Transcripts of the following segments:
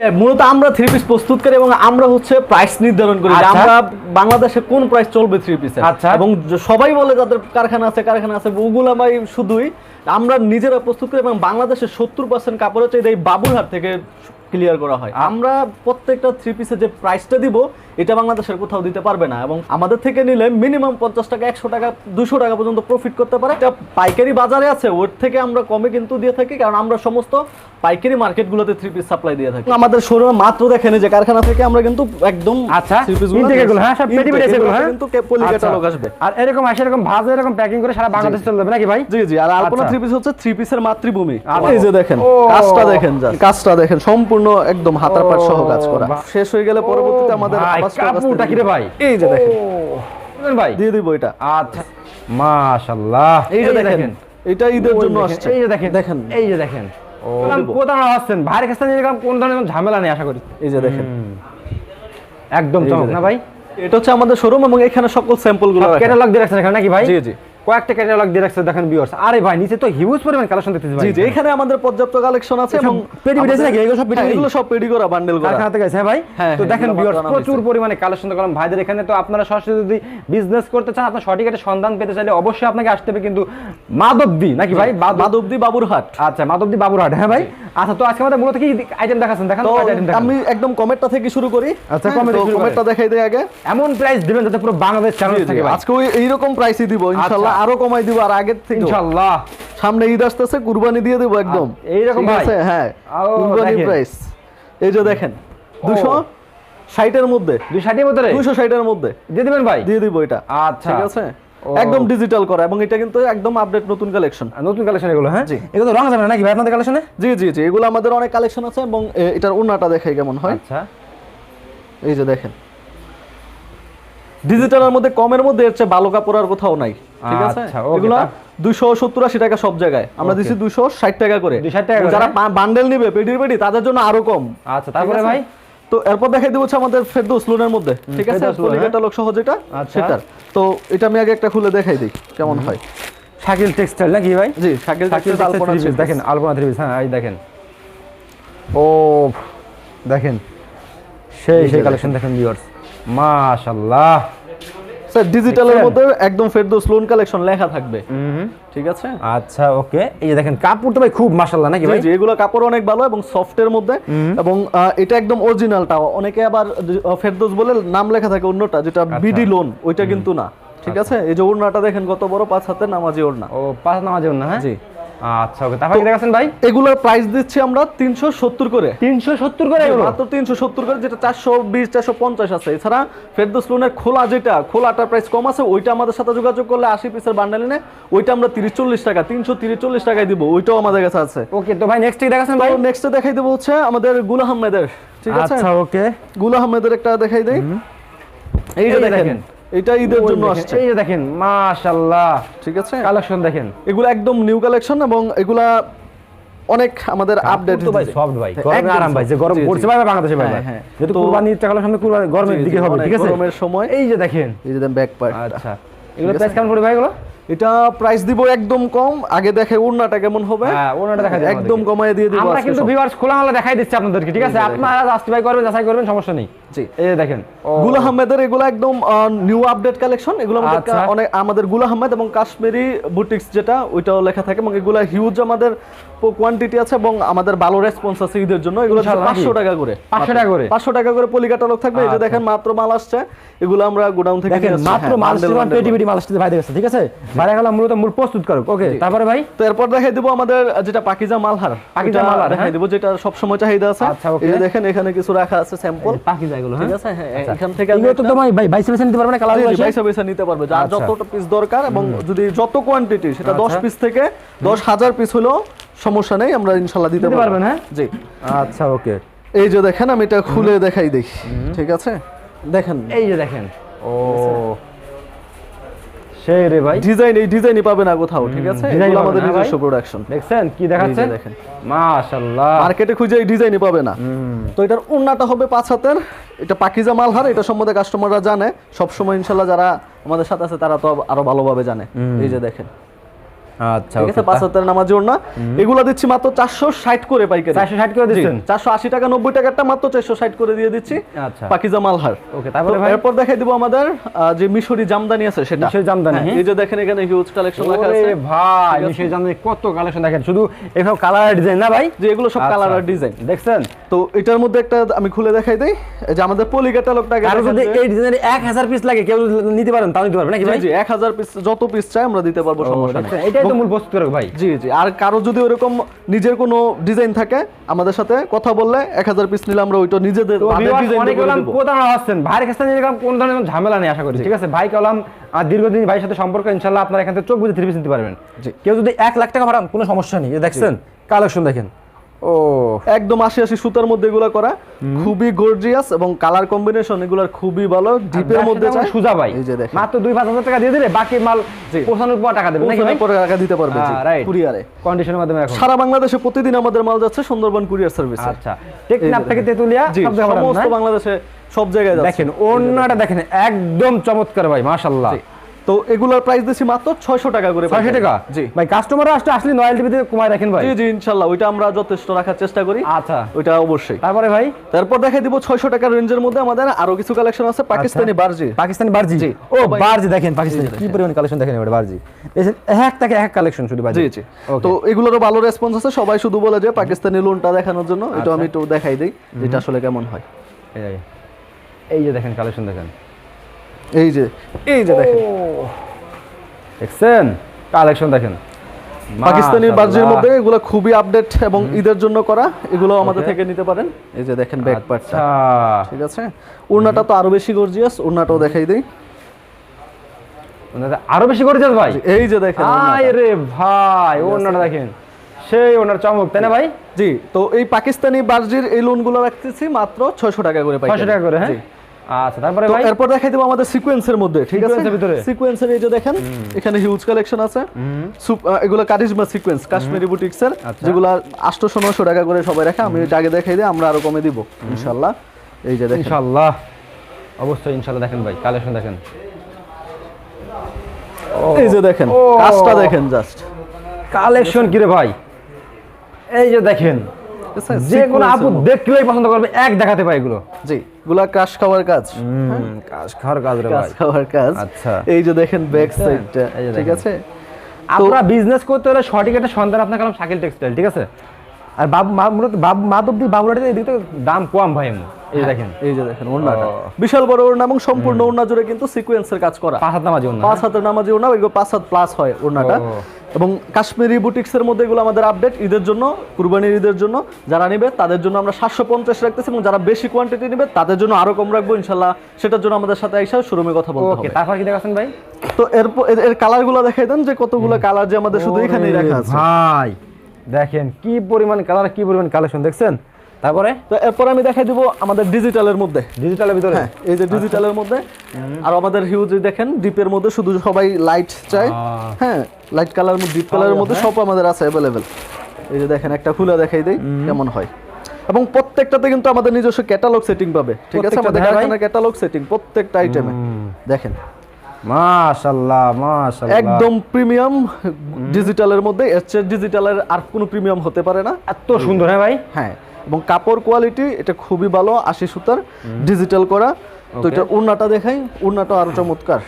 মূলত আমরা three piece প্রস্তুত করি এবং আমরা হচ্ছে প্রাইস নির্ধারণ করি আচ্ছা। আমরা বাংলাদেশে কোন প্রাইস চলবে থ্রি আচ্ছা। এবং সবাই বলে যাদের কারখানা আছে কারখানা আছে ওগুলা ভাই শুধুই আমরা নিজেরা প্রস্তুত করি এবং বাংলাদেশের সত্তর পার্সেন্ট কাপড় হচ্ছে এই বাবুরহাট থেকে ক্লিয়ার করা হয় আমরা প্রত্যেকটা থ্রি পিসে যে প্রাইসটা দিব এটা বাংলাদেশের কোথাও দিতে পারবে না এবং আমাদের থেকে নিলে মিনিমাম পঞ্চাশ টাকা একশো টাকা দুশো টাকা পর্যন্ত প্রফিট করতে পারে। এটা পাইকারি বাজারে আছে ওর থেকে আমরা কমে কিন্তু দিয়ে থাকি কারণ আমরা সমস্ত পাইকারি মার্কেটগুলোতে থ্রি পিস সাপ্লাই দিয়ে থাকি। আমাদের শোরুমে মাত্র দেখেন যে কারখানা থেকে আমরা কিন্তু একদম আচ্ছা three piece গুলো হ্যাঁ সব পেটি পেটি আছে এগুলো, হ্যাঁ? কিন্তু পলি আচ্ছা। ক্যাটালগ আসবে। আর এরকম আসে এরকম ভাজ এরকম প্যাকিং করে সারা বাংলাদেশ চলে যাবে নাকি ভাই? জি জি আর আলপনা। থ্রি পিস হচ্ছে থ্রি পিসের মাতৃভূমি। আচ্ছা। এই যে দেখেন কাজটা দেখেন। কাজটা দেখেন সম্পূর্ণ একদম হাতার পাট সহ কাজ করা। শেষ হয়ে গেলে পরবর্তীতে আমাদের ভাই, আবার stock আসতে কাপড়টা কি রে ভাই? এই যে দেখেন। ভাই? দিয়ে দিব এটা। আচ্ছা। মাশাআল্লাহ। এই যে দেখেন। এটা ঈদের জন্য দেখেন, আসছে। এই যে দেখেন। দেখেন। এই যে দেখেন। ও, বললাম, দেবো। কোথাও আসছেন? ভাইয়ের কাছে নিয়ে কোন ধরনের ঝামেলা নেই আশা করি। এই যে দেখেন। একদম এই চমক না ভাই? এটা হচ্ছে আমাদের শোরুম এবং এখানে সকল স্যাম্পলগুলো রাখা। ক্যাটালগ দিয়ে রাখছেন এখানে নাকি ভাই? জি, জি। কয়েকটা ক্যাটালগ দিয়ে রাখছেন দেখেন ভিউয়ার্স আরে ভাই নিচে তো হিউজ পরিমাণ কালেকশন দেখতেছি ভাই। জি জি এখানে আমাদের পর্যাপ্ত কালেকশন আছে এবং পেডি পেডি আছে এগুলো সব পেডি হ্যাঁ, এগুলো সব পেডি করা বান্ডেল করা। কারখানা থেকে হ্যাঁ ভাই? হ্যাঁ, তো হ্যাঁ, দেখেন ভিউয়ার্স প্রচুর পরিমাণে কালেকশন করলাম। ভাইদের এখানে তো আপনারা সরাসরি যদি বিজনেস করতে চান আপনার সঠিক একটা সন্ধান পেতে চাইলে অবশ্যই আপনাকে আসতে হবে কিন্তু মাধবদি নাকি ভাই? মাধব মাধবদী বাবুরহাট। আচ্ছা মাধবদি বাবুরহাট হ্যাঁ ভাই? আচ্ছা তো আজকে আমাদের মূলত কি আইটেম দেখাচ্ছেন? দেখান আমি একদম কমেন্টটা থেকে শুরু করি। আচ্ছা, কমেন্টটা দেখাই দেই আগে। এমন প্রাইস দিবেন যাতে পুরো বাংলাদেশ চ্যানেল থাকে আজকে এইরকম প্রাইসই দিব ইনশাআল্লাহ আচ্ছা। আরও কমাই দিব আর আগের থেকে। ইনশাআল্লাহ। সামনে ঈদ আসতেছে কুরবানি দিয়ে দেবো একদম। এইরকম ঠিক আছে? হ্যাঁ কুরবানি প্রাইস এই যে দেখেন দুশো ষাটের মধ্যে। দুই ষাটের মধ্যে রে? দুশো ষাটের মধ্যে। দিয়ে দিবেন ভাই? দিয়ে দিব এটা। আচ্ছা। ঠিক আছে? একদম ডিজিটাল করা এবং এটা কিন্তু একদম আপডেট নতুন কালেকশন নতুন কালেকশন এগুলো হ্যাঁ? জি। এগুলো রং যাবে না নাকি ভাই আপনাদের কালেকশনে জি জি জি এগুলো আমাদের অনেক কালেকশন আছে এবং এটার ওড়নাটা দেখাই কেমন হয়? আচ্ছা। এই যে দেখেন। ডিজিটালের মধ্যে কমের মধ্যে এর চেয়ে ভালো কাপড় আর কোথাও নাই। ঠিক আছে? আচ্ছা, এগুলো দুশো সত্তর আশি টাকা সব জায়গায়। আমরা দিচ্ছি দুশো ষাট টাকা করে। 260 টাকা যারা হ্যাঁ? বান্ডেল নিবে পেডির পেডি তাদের জন্য আরও কম। আচ্ছা তারপরে ভাই? তো এরপর দেখাই দেবো আমাদের ফেরদৌস লোনের মধ্যে। ঠিক আছে? হ্যাঁ। ক্যাটালগ সহ যেটা আচ্ছা। সেটার। তো এটা আমি আগে একটা খুলে দেখাই দিই কেমন হয়। শাকিল টেক্সটাইল নাকি ভাই? জি শাকিল টেক্সটাইল আলপনা দেখেন আলপনা থ্রি হ্যাঁ এই দেখেন। ও দেখেন। সেই সেই কালেকশন দেখেন ভিউয়ার্স মাশাআল্লাহ। স্যার ডিজিটালের? মধ্যে একদম ফেরদৌস লোন কালেকশন লেখা থাকবে। ঠিক আছে? আচ্ছা ওকে। এই যে দেখেন কাপড় তো ভাই খুব মাশাআল্লাহ নাকি ভাই? জি এগুলো কাপড় অনেক ভালো এবং সফটের মধ্যে। এবং এটা একদম অরিজিনালটা অনেকে আবার ফেরদৌস বলে নাম লেখা থাকে অন্যটা যেটা আচ্ছা। বিডি লোন ওইটা কিন্তু না। ঠিক আছে? এই যে ওড়নাটা দেখেন কত বড় পাঁচ হাতের নামাজি ওড়না। ও পাঁচ নামাজ না হ্যাঁ? জি। আচ্ছা ওকে। তারপরে কি দেখাচ্ছেন ভাই? এগুলোর প্রাইস দিচ্ছি আমরা তিনশো সত্তর করে। তিনশো সত্তর করে এগুলো? মাত্র করে যেটা চারশো বিশ চারশো পঞ্চাশ আছে। এছাড়া ফেরদৌস লোনের খোলা যেটা খোলাটার প্রাইস কম আছে ওইটা আমাদের সাথে যোগাযোগ করলে আশি পিসের বান্ডেল এনে ওইটা আমরা তিরিশ চল্লিশ টাকা তিনশো তিরিশ চল্লিশ টাকায় দিব ওইটাও আমাদের কাছে আছে। ওকে তো ভাই নেক্সট কি দেখাচ্ছেন ভাই? নেক্সটে দেখাই দেবো হচ্ছে আমাদের গুল আহমেদের ঠিক আছে? আচ্ছা ওকে। গুল আহমেদের একটা দেখাই দেই। এই যে এই দেখেন দেখেন। এটা ঈদের জন্য আসছে। এই যে দেখেন মাশাআল্লাহ। ঠিক আছে? কালেকশন দেখেন। এগুলো একদম নিউ কালেকশন এবং এগুলা অনেক আমাদের আপডেট তো ভাই সফট ভাই গরমে আরাম ভাই যে গরম। পড়ছে ভাই বাংলাদেশে ভাই হ্যাঁ, হ্যাঁ। যেহেতু তো- কুরবানি ঈদ টাকার সামনে কুরবানি গরমের দিকে হবে ঠিক আছে? গরমের সময়। এই যে দেখেন। এই যে ব্যাক পার্ট আচ্ছা। এগুলো প্রাইস কেমন পড়বে ভাই এগুলো? এটা প্রাইস দিব একদম কম আগে দেখে ওড়নাটা কেমন হবে? হ্যাঁ, ওড়নাটা দেখাই একদম। কমায় দিয়ে দিব আমরা কিন্তু ভিউয়ার্স খোলা হলে দেখাই দিচ্ছি আপনাদেরকে ঠিক আছে? আপনারা জাস্টিফাই করবেন যাচাই করবেন সমস্যা নেই। জি। এই দেখেন। গুল আহমেদের এগুলো একদম নিউ আপডেট কালেকশন এগুলো আমাদের আচ্ছা। অনেক আমাদের গুল আহমেদ এবং কাশ্মীরি বুটিক্স যেটা ওইটাও লেখা থাকে এবং এগুলো হিউজ আমাদের কোয়ান্টিটি আছে এবং আমাদের ভালো রেসপন্স আছে ঈদের জন্য। এগুলো ইনশাআল্লাহ নাকি? পাঁচশো টাকা করে। 500 টাকা করে? পাঁচশো টাকা করে পলি ক্যাটালগ থাকবে। এই যে আচ্ছা। দেখেন মাত্র মাল আসছে। এগুলো আমরা গোডাউন থেকে আসছি। মাত্র হ্যাঁ, মাল bundle পেটি পেটি মাল আসছে ভাই দেখেছে ঠিক আছে? বাইরে গেলাম মূলত মূল প্রস্তুত করুক। ওকে তারপরে ভাই? তো এরপর দেখাই দিব আমাদের যেটা পাকিজা মালহার। পাকিজা মালহার, দেখাই। যেটা সব সময় চাহিদা আছে। এই দেখেন এখানে কিছু রাখা আছে স্যাম্পল পাখি এগুলো ঠিক আছে? হ্যাঁ। এখান থেকে এগুলো তো তোমার ভাই বাইসে বেছে নিতে পারবে না কালার পয়সা পয়সা নিতে পারবে। যার। যতটা পিস দরকার এবং যদি যত কোয়ান্টিটি সেটা দশ। পিস থেকে দশ হাজার পিস হলেও সমস্যা নেই আমরা ইনশাল্লাহ দিতে দিতে পারবেন, হ্যাঁ? জি। আচ্ছা ওকে এই যে দেখেন আমি এটা খুলে দেখাই দেখি। ঠিক আছে? দেখেন। এই যে দেখেন। ও। সেই রে ভাই। ডিজাইন এই ডিজাইনই পাবে না কোথাও ঠিক আছে? এগুলো আমাদের নিজস্ব প্রোডাকশন দেখছেন কি দেখাচ্ছেন? দেখেন। মাশাআল্লাহ। মার্কেটে খুঁজে এই ডিজাইনই পাবে না। তো এটার উন্নাটা হবে পাঁচ হাতের। এটা পাকিজা মালহার এটা সম্বন্ধে কাস্টমাররা জানে। সবসময় ইনশাল্লাহ যারা আমাদের সাথে আছে তারা তো আরও ভালোভাবে জানে। এই যে দেখেন। আচ্ছা ঠিক আছে পাঁচ হাতের নামাজি ওড়না এগুলো দিচ্ছি মাত্র চারশো ষাট করে পাইকারি। চারশো ষাট করে দিচ্ছেন? চারশো আশি টাকা নব্বই টাকাটা মাত্র চারশো ষাট করে দিয়ে দিচ্ছি। আচ্ছা। পাকিজা মালহার ওকে তারপরে ভাই? এরপর দেখাই দিব আমাদের যে মিশরি জামদানি আছে সেটা। মিশরি জামদানি, হ্যাঁ। এই যে দেখেন এখানে হিউজ কালেকশন রাখা ওরে আছে। ভাই ঠিক আছে? মিশে জামদানি কত কালেকশন দেখেন শুধু এসব কালার ডিজাইন না ভাই? যে এগুলো সব আচ্ছা। কালার আর ডিজাইন দেখছেন? তো এটার মধ্যে একটা আমি খুলে দেখাই দেই যে আমাদের পলি ক্যাটালগটা কারও যদি এই ডিজাইনের এক হাজার পিস লাগে কেউ নিতে পারেন তাও নিতে পারবে নাকি ভাই? জি এক হাজার পিস যত পিস চাই আমরা দিতে পারব সমস্যা নেই। তো মূল বস্তু ভাই। জি জি। আর কারও যদি ওরকম নিজের কোনো ডিজাইন থাকে আমাদের সাথে কথা বললে এক হাজার পিস নিলে আমরা ওইটা নিজেদের অনেক। প্রতারণা হচ্ছেন ভাইয়ের কাছে কোন ধরনের ঝামেলা নেই আশা করি ঠিক আছে? ভাই কলাম আর দীর্ঘদিন ভাইয়ের সাথে সম্পর্ক ইনশাআল্লাহ আপনারা এখান থেকে চোখ বুঝে থ্রি পিস নিতে পারবেন। কেউ যদি এক লাখ টাকা ভাড়ান কোনো সমস্যা নেই দেখছেন? কালেকশন দেখেন। ও একদম আশি আশি সুতার মধ্যে এগুলো করা। খুবই গর্জিয়াস এবং কালার কম্বিনেশন এগুলোর খুবই ভালো। ডিপের মধ্যে সুজা ভাই এই যে দেখেন। মাত্র দুই পাঁচ হাজার টাকা দিয়ে দিলে বাকি মাল পৌঁছানোর পর টাকা দেবেন নাকি পরে টাকা দিতে পারবে কুরিয়ারে। কন্ডিশনের মাধ্যমে এখন। সারা বাংলাদেশে প্রতিদিন আমাদের মাল যাচ্ছে সুন্দরবন কুরিয়ার সার্ভিস। আচ্ছা। টেকনাফ থেকে তেতুলিয়া সমস্ত বাংলাদেশে সব জায়গায় যাচ্ছে। দেখেন অন্যটা দেখেন একদম চমৎকার ভাই মাশাল্লাহ জি। তো এগুলোর প্রাইস দিচ্ছি মাত্র 600 টাকা করে ছয়শো টাকা? জি। ভাই কাস্টমার আসলে আসলে নয়াল টিভিতে কমায় রাখেন ভাই। জি জি ইনশাআল্লাহ ওইটা আমরা যথেষ্ট রাখার চেষ্টা করি। আচ্ছা। ওইটা অবশ্যই। তারপরে ভাই? তারপর দেখাই দিব 600 টাকার রেঞ্জের মধ্যে আমাদের আরও কিছু কালেকশন আছে পাকিস্তানি বার্জি। পাকিস্তানি বার্জি? জি। ও বার্জি দেখেন পাকিস্তানি। কি পরিমাণ কালেকশন দেখেন এবারে বার্জি? দেখেন এক থেকে এক কালেকশন শুধু বার্জি। জি জি। তো এগুলোরও ভালো রেসপন্স আছে। সবাই শুধু বলে যে পাকিস্তানি লোনটা দেখানোর জন্য। এটা আচ্ছা। আমি একটু দেখাই দিই এটা আসলে কেমন হয়। এই যে দেখেন কালেকশন দেখেন। এই যে এই যে দেখেন। দেখছেন? কালেকশন দেখেন। পাকিস্তানি। বার্জির মধ্যে এগুলো খুবই আপডেট এবং ঈদের জন্য করা এগুলো আমাদের থেকে নিতে পারেন। এই যে দেখেন ব্যাক পার্টটা আচ্ছা। ঠিক আছে? উড়নাটা তো আরও বেশি গর্জিয়াস উড়নাটাও দেখাই দিই। আরও বেশি করে যাস ভাই এই যে দেখেন ওড়নাটা। আয় রে ভাই ওনাটা দেখেন। সেই ওনার চমক তাই না ভাই? জি তো এই পাকিস্তানি বার্জির এই লোনগুলো রাখতেছি মাত্র 600 টাকা করে পাই ছয়শো টাকা করে হ্যাঁ? আচ্ছা তারপরে ভাই? এরপর দেখাই দেবো আমাদের সিকোয়েন্সের মধ্যে ঠিক আছে? ভিতরে? সিকোয়েন্সের এই যে দেখেন এখানে হিউজ কালেকশন আছে। এগুলো কারিজমা সিকোয়েন্স কাশ্মীরি বুটিক্সের আচ্ছা। যেগুলো আটশোশো নশো টাকা করে সবাই রাখে আমি আগে দেখাই দিই আমরা আরও কমে দিব ইনশাল্লাহ। এই যে দেখেন। ইনশাআল্লাহ অবশ্যই ইনশাআল্লাহ দেখেন ভাই কালেকশন দেখেন। এই যে দেখেন কাজটা দেখেন জাস্ট কালেকশন কি রে ভাই? এই যে দেখেন যে কোনো আপু দেখলেই পছন্দ করবে এক দেখাতে পাই এগুলো। জি এগুলা ক্রাশ খাওয়ার কাজ। কাজ খাওয়ার কাজ রে ভাই। খাওয়ার কাজ। আচ্ছা। এই যে দেখেন ব্যাক সাইডটা ঠিক আছে? আপনারা বিজনেস করতে হলে সঠিক একটা সন্ধান আপনার কালাম শাকিল টেক্সটাইল ঠিক আছে? আর বাবু মূলত বাবু মাধবদী বাবুরাটিতে এদিকে তো দাম কম ভাই এমন। এই দেখেন। এই যে দেখেন ওড়নাটা। ও। বিশাল বড় ওড়না এবং সম্পূর্ণ ওড়না জুড়ে কিন্তু সিকোয়েন্সের কাজ করা। পাঁচ হাত নামাজি অন্য পাঁচ হাতের নামাজি ওড়না এগুলো পাঁচ হাত প্লাস হয় ওড়নাটা। এবং কাশ্মীরি বুটিক্সের মধ্যে এগুলো আমাদের আপডেট ঈদের জন্য কুরবানির ঈদের জন্য যারা নিবে তাদের জন্য আমরা সাতশো পঞ্চাশ রাখতেছি এবং যারা বেশি কোয়ান্টিটি নিবে তাদের জন্য আরও কম রাখব ইনশাল্লাহ সেটার জন্য আমাদের সাথে আইসা শোরুমে কথা বলব ওকে তারপর কি দেখাচ্ছেন ভাই? তো এরপর এর- কালারগুলো কালারগুলো দেখাই দেন যে কতগুলো কালার যে আমাদের শুধু এখানেই রাখা আছে। ভাই দেখেন কি পরিমাণ কালার কি পরিমাণ কালেকশন দেখছেন? তারপরে? তো এরপর আমি দেখাই দিব আমাদের ডিজিটালের মধ্যে। ডিজিটালের ভিতরে? হ্যাঁ এই যে ডিজিটালের মধ্যে। আর আমাদের হিউজ দেখেন ডিপের মধ্যে শুধু সবাই লাইট চায় হ্যাঁ লাইট কালার ডিপ কালারের মধ্যে হ্যাঁ। সব আমাদের আছে অ্যাভেলেবেল এই যে দেখেন একটা খুলে দেখাই দেই কেমন হয়। এবং প্রত্যেকটাতে কিন্তু আমাদের নিজস্ব ক্যাটালগ সেটিং পাবে। ঠিক আছে? আমাদের কারখানার ক্যাটালগ সেটিং প্রত্যেকটা আইটেমে দেখেন। মাশাআল্লাহ মাশাআল্লাহ একদম প্রিমিয়াম ডিজিটালের মধ্যে এর ডিজিটালের আর কোনো প্রিমিয়াম হতে পারে না। এত সুন্দর হ্যাঁ ভাই? হ্যাঁ। এবং কাপড় কোয়ালিটি এটা খুবই ভালো আশি সুতার ডিজিটাল করা। তো এটা উন্নাটা দেখাই উন্নাটা আরও চমৎকার।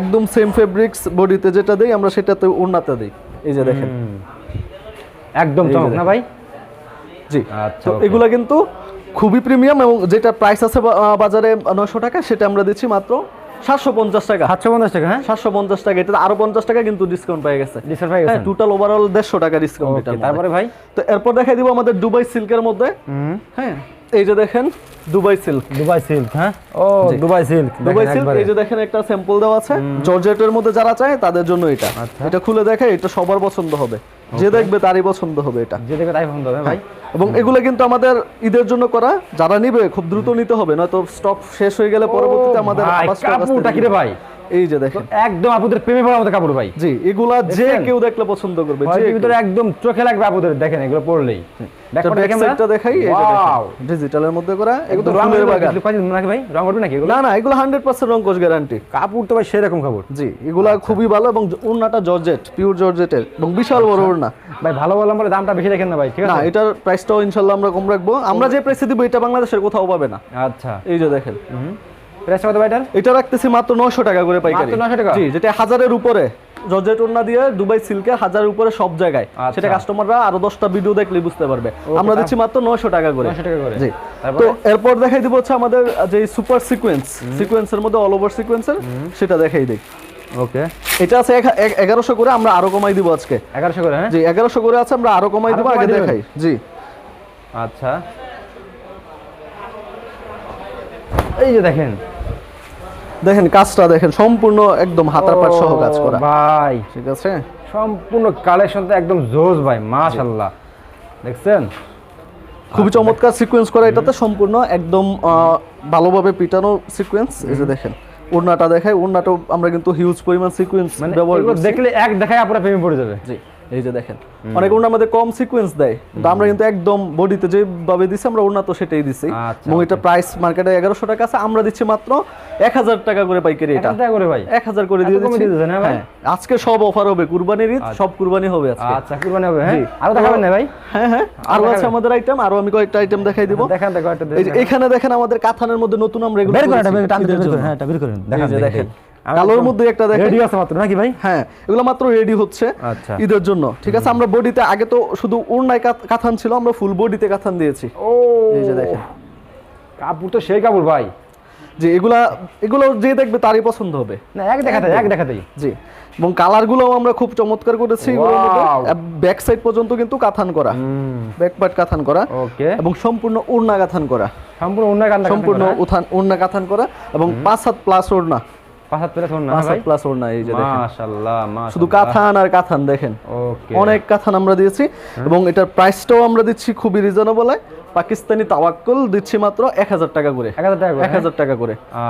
একদম সেম ফেব্রিক্স বডিতে যেটা দেই আমরা সেটাতে উন্নাতে দিই। এই যে দেখেন। একদম চমক না ভাই? জি। আচ্ছা, তো. এগুলা কিন্তু খুবই প্রিমিয়াম এবং যেটা প্রাইস আছে বাজারে নয়শো টাকা সেটা আমরা দিচ্ছি মাত্র সাতশো পঞ্চাশ টাকা। সাতশো পঞ্চাশ টাকা হ্যাঁ? সাতশো পঞ্চাশ টাকা এটা আরও পঞ্চাশ টাকা কিন্তু ডিসকাউন্ট পেয়ে গেছে। ডিসকাউন্ট পাই হ্যাঁ টোটাল ওভারঅল দেড়শো টাকা ডিসকাউন্ট Okay, তারপরে ভাই? তো এরপর দেখাই দিব আমাদের দুবাই সিল্কের মধ্যে। হ্যাঁ এই যে দেখেন দুবাই সিল্ক। দুবাই সিল্ক হ্যাঁ? ও দুবাই সিল্ক দুবাই সিল্ক এই যে দেখেন একটা স্যাম্পল দেওয়া আছে। জর্জেটের মধ্যে যারা চায় তাদের জন্য এটা। আচ্ছা। এটা খুলে দেখে এটা সবার পছন্দ হবে। যে দেখবে তারই পছন্দ হবে এটা। যে দেখবে তাই পছন্দ হবে ভাই। এবং এগুলো কিন্তু আমাদের ঈদের জন্য করা যারা নিবে খুব দ্রুত নিতে হবে নয়তো স্টক শেষ হয়ে গেলে পরবর্তীতে আমাদের ভাই, আবার স্টক আসবে কাপড়টা কিরে ভাই? এই যে দেখেন। একদম আপুদের প্রেমে পড়ার মতো কাপড় ভাই। জি এগুলা যে কেউ দেখলে পছন্দ করবে যে ভিতরে একদম চোখে লাগবে আপুদের দেখেন এগুলো সাইডটা দেখাই ডিজিটালের মধ্যে করা একদম রং বাগান। নাকি? কয়দিন নাকি ভাই? রং উঠবে নাকি এগুলো? না না এগুলো গ্যারান্টি কাপড় তো ভাই সেরকম কাপড়। জি এগুলা আচ্ছা। খুবই ভালো এবং ওড়নাটা জর্জেট পিওর জর্জেটের এবং বিশাল বড় ওড়না। ভাই ভালো বললাম বলে দামটা বেশি রাখেন না ভাই ঠিক না আছে? এটার প্রাইসটাও ইনশাল্লাহ আমরা কম রাখব। আমরা যে প্রাইসে দিব এটা বাংলাদেশের কোথাও পাবে না। আচ্ছা। এই যে দেখেন। প্রাইস কত ভাই এটা রাখতেছি মাত্র টাকা করে পাইকারি। মাত্র 900 টাকা? জি যেটা হাজারের উপরে। জর্জেট ওড়না দিয়ে দুবাই সিল্কে হাজারের উপরে সব জায়গায়। আচ্ছা। সেটা কাস্টমাররা আরও দশটা ভিডিও দেখলে বুঝতে পারবে। আমরা দিচ্ছি মাত্র নয়শো টাকা করে। 900 টাকা করে। জি। তো এরপর দেখাই দিব হচ্ছে আমাদের যে সুপার সিকোয়েন্স সিকোয়েন্সের মধ্যে অল ওভার সিকোয়েন্সের সেটা দেখাই দিই। ওকে। এটা আছে এগারোশো করে আমরা আরও কমাই দিব আজকে। এগারোশো করে হ্যাঁ? জি এগারোশো করে আছে আমরা আরও কমাই দিব আগে দেখাই। জি। আচ্ছা। এই যে দেখেন দেখেন কাজটা দেখেন সম্পূর্ণ একদম হাতার পাট সহ কাজ করা। ভাই। ঠিক আছে? সম্পূর্ণ কালেকশন তো একদম জোস ভাই মাশাআল্লাহ। দেখছেন? খুবই চমৎকার সিকোয়েন্স করা এটাতে সম্পূর্ণ একদম ভালোভাবে পিটানো সিকোয়েন্স এই যে দেখেন ওড়নাটা দেখাই ওড়নাটাও আমরা কিন্তু হিউজ পরিমাণ সিকোয়েন্স মানে ব্যবহার দেখলে এক দেখায় আপনারা প্রেমে পড়ে যাবে। জি। এই যে দেখেন। অনেক ওড়না আমাদের কম সিকোয়েন্স দেয় কিন্তু আমরা কিন্তু একদম বডিতে যেভাবে দিছি আমরা ওড়না তো সেটাই দিছি। আচ্ছা, এবং এটা প্রাইস মার্কেটে এগারোশো টাকা আছে আমরা দিচ্ছি মাত্র এক হাজার টাকা করে পাইকারি এটা। এটা করে ভাই। এক হাজার করে দিয়ে দিচ্ছি। হ্যাঁ ভাই? হ্যাঁ আজকে সব অফার হবে কুরবানির ঈদ সব কুরবানি হবে আজকে। আচ্ছা কুরবানি হবে হ্যাঁ। আরও দেখাবেন না ভাই? হ্যাঁ হ্যাঁ আরও আছে আমাদের আইটেম আরও আমি কয়েকটা আইটেম দেখাই দিব। দেখান দেখো একটা এই যে এখানে দেখেন আমাদের কাথানের মধ্যে নতুন আমরা এগুলো বের করেন হ্যাঁ এটা বের করেন। দেখান দেখেন। দেখেন কালোর মধ্যে একটা দেখেন। রেডি আছে মাত্র নাকি ভাই? হ্যাঁ এগুলো মাত্র রেডি হচ্ছে আচ্ছা। ঈদের জন্য। ঠিক আছে আমরা বডিতে আগে তো শুধু উড়নায় কাথান ছিল আমরা ফুল বডিতে কাথান দিয়েছি। ও এই যে দেখেন। কাপড় তো সেই কাপড় ভাই। যে এগুলা এগুলো যে দেখবে তারই পছন্দ হবে। না এক দেখাতে এক দেখাতেই জি এবং কালার গুলোও আমরা খুব চমৎকার করেছি! ব্যাক সাইড পর্যন্ত কিন্তু কাথান করা। ব্যাক পার্ট কাথান করা। ওকে। এবং সম্পূর্ণ ওড়না কাথান করা। সম্পূর্ণ গান সম্পূর্ণ ওড়না কাথান করা এবং পাঁচ হাত প্লাস ওড়না পাঁচ হাত পেরে শোন পাঁচ হাত প্লাস ওড়না এই যে দেখেন। মাশাআল্লাহ মাশাআল্লাহ শুধু কাথান আর কাথান দেখেন। ওকে অনেক কাথান আমরা দিয়েছি এবং এটার প্রাইসটাও আমরা দিচ্ছি খুবই রিজনেবল পাকিস্তানি তাওয়াক্কল দিচ্ছি মাত্র টাকা করে। টাকা টাকা হ্যাঁ?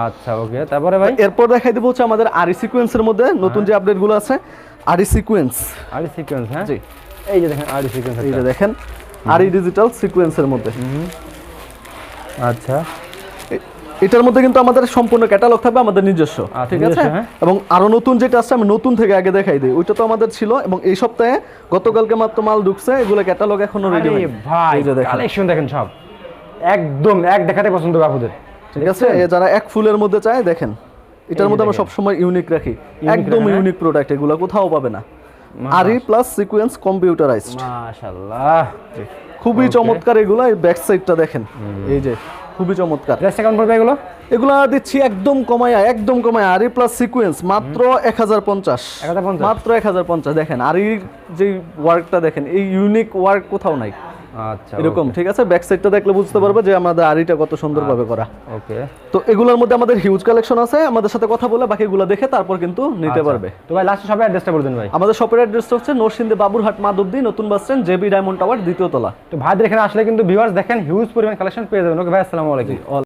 আচ্ছা ওকে তারপরে ভাই? এরপর দেখাই দিব হচ্ছে আমাদের আরি সিকোয়েন্সের মধ্যে নতুন যে আপডেটগুলো আছে আরি সিকোয়েন্স আরি সিকোয়েন্স হ্যাঁ? জি। এই যে দেখেন আরি সিকোয়েন্স এই যে দেখেন আরি ডিজিটাল সিকোয়েন্সের মধ্যে। আচ্ছা। এটার মধ্যে কিন্তু আমাদের সম্পূর্ণ ক্যাটালগ থাকবে আমাদের নিজস্ব আচ্ছা, ঠিক আছে? হ্যাঁ। এবং আরও নতুন যেটা আসছে আমি নতুন থেকে আগে দেখাই দিই। ওইটা তো আমাদের ছিল এবং এই সপ্তাহে গতকালকে মাত্র মাল ঢুকছে এগুলো ক্যাটালগ এখনও রেডি ভাই কালেকশন দেখেন। সব। একদম এক দেখাতে পছন্দ হবে আপুদের ঠিক আছে? যারা এক ফুলের মধ্যে চায় দেখেন। এটার মধ্যে আমরা সবসময় ইউনিক রাখি। একদম ইউনিক প্রোডাক্ট এগুলো কোথাও পাবে না। আরি প্লাস সিকোয়েন্স কম্পিউটারাইজড মাশাআল্লাহ। খুবই চমৎকার এগুলো এই ব্যাক সাইডটা দেখেন। এই যে খুবই চমৎকার। প্রাইসটা কেমন পড়বে এগুলো? এগুলা দিচ্ছি একদম কমায়া একদম কমায়া। আরি প্লাস সিকোয়েন্স মাত্র এক হাজার পঞ্চাশ। 1050 মাত্র এক হাজার পঞ্চাশ। দেখেন আরির যে ওয়ার্কটা দেখেন এই ইউনিক ওয়ার্ক কোথাও নাই। আচ্ছা এরকম ঠিক আছে? ব্যাক সাইডটা দেখলে বুঝতে পারবে যে আমাদের আরিটা কত সুন্দরভাবে করা। ওকে তো এগুলোর মধ্যে আমাদের হিউজ কালেকশন আছে আমাদের সাথে কথা বলে বাকিগুলো দেখে তারপর কিন্তু আচ্ছা। নিতে পারবে। তো ভাই লাস্ট সবাই অ্যাড্রেসটা বলে দিন ভাই। আমাদের শপের অ্যাড্রেসটা হচ্ছে নরসিংদী বাবুরহাট মাধবদী নতুন bus stand JB diamond tower দ্বিতীয় তলা। তো ভাইদের এখানে আসলে কিন্তু ভিউয়ার্স দেখেন হিউজ পরিমাণ কালেকশন পেয়ে যাবেন। ওকে ভাই আসসালামু আলাইকুম।